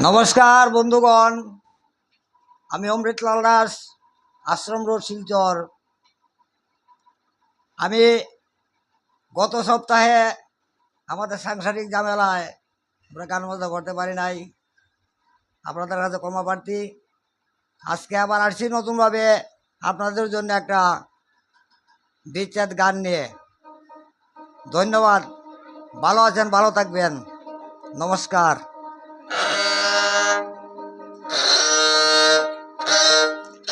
নমস্কার, বন্ধুগণ। আমি অমৃতলাল দাস, আশ্রম রোড, শিলচর। আমি গত সপ্তাহে আমাদের সাংসারিক ঝামেলায় আমরা গান বাজনা করতে পারি নাই। আপনাদের কাছে ক্ষমা প্রার্থী। আজকে আবার আসছি নতুনভাবে আপনাদের জন্য একটা বিচ্ছেদ গান নিয়ে। ধন্যবাদ। ভালো আছেন, ভালো থাকবেন। নমস্কার।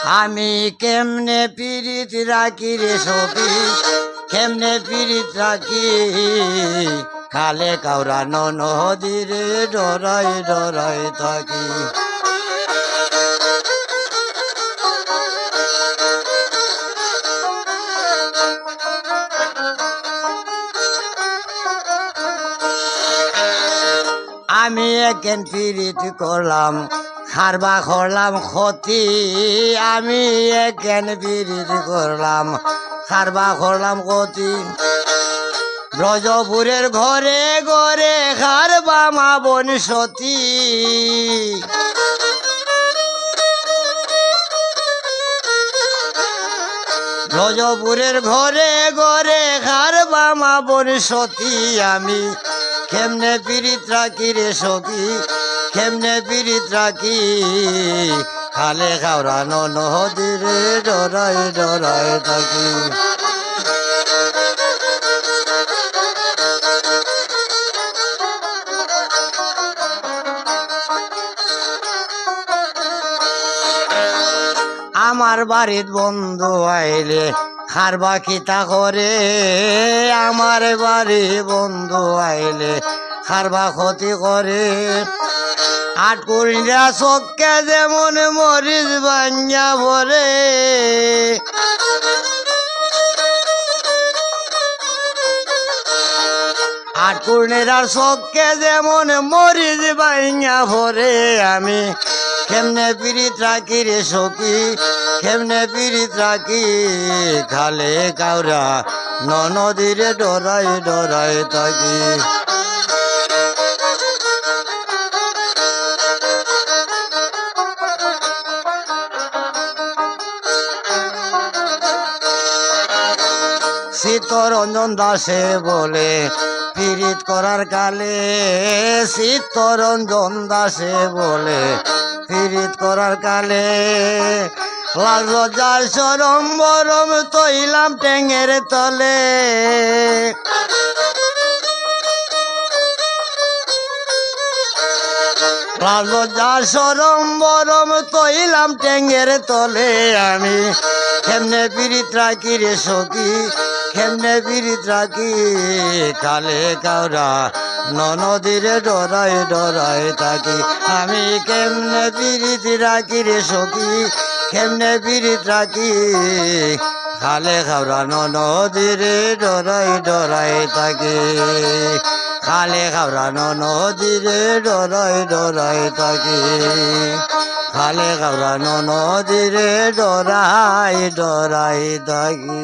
আমি কেমনে পিরিত রাখি রে সখী? কেমনে পিরিত রাখি? কালে কাউরা নদী রে ডরাই ডরাই থাকি। আমি একদিন পিরিত করলাম। খারবা করলাম, ক্ষতি আমি একদিন পিরিত করলাম। খারবা করলাম ক্ষতি। ব্রজপুরের ঘরে ঘরে খারবা মা বন সতী। ব্রজপুরের ঘরে ঘরে খারবা মা বন সতী আমি। কেমনে পিরিত রাখি রে সখী? কেমনে পিরিত রাখি? খালে খাওরা নদী রে ডরাই ডরাই থাকি। আমার বাড়ির বন্ধু আইলে খারবা খিতা করে। আমার বাড়ি বন্ধু আইলে খারবা ক্ষতি করে। আট কুড়িটা চক্কে যেমন মরিচ বাঞ্জা ভরে আট কুড়িটার চক্কে যেমন মরিচ বাঞ্জা ভরে আমি কেমনে পিরিত রাখি রে সখী, কেমনে পিরিত রাখি? খালে কাউরা নদীরে ডরাই ডরাই থাকি। শীতরঞ্জন দাসে বলে, পীড়িত করার কালে চিত্তরঞ্জন দাসে বলে, পীড়িত করার কালে লাল রজার সরম বরম তৈলাম টেঙের তলে। রজার সরম বরম তৈলাম টেঙের তলে আমি। কেমনে পীড়িত রাখি রে সখী? কেমনে পীড়িত রাখি? কালে কাউরা নদীরে ডরাই ডরাই থাকি। আমি কেমনে পীড়িত রাখি রে সখী? কেমনে পীড়িত রাখি? খালে খাওরা নদীরে ডরাই ডরাই থাকি। খালে খাওরা নদীরে ডরাই ডরাই থাকি খালে খাওরা নদীরে ডরাই ডরাই থাকি